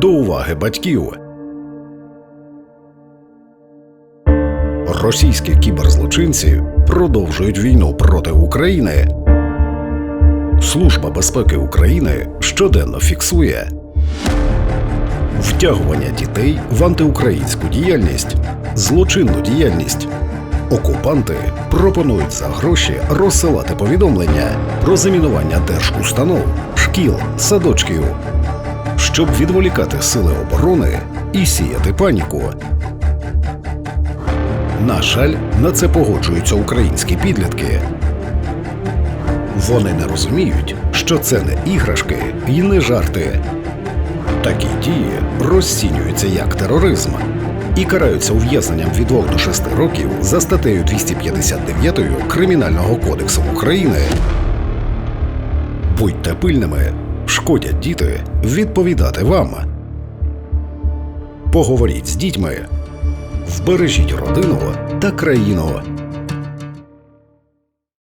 До уваги батьків. Російські кіберзлочинці продовжують війну проти України. Служба безпеки України щоденно фіксує втягування дітей в антиукраїнську діяльність, злочинну діяльність. Окупанти пропонують за гроші розсилати повідомлення про замінування держустанов, шкіл, садочків, щоб відволікати сили оборони і сіяти паніку. На жаль, на це погоджуються українські підлітки. Вони не розуміють, що це не іграшки і не жарти. Такі дії розцінюються як тероризм і караються ув'язненням від 2 до 6 років за статтею 259 Кримінального кодексу України. Будьте пильними, шкодять діти, відповідати вам. Поговоріть з дітьми, вбережіть родину та країну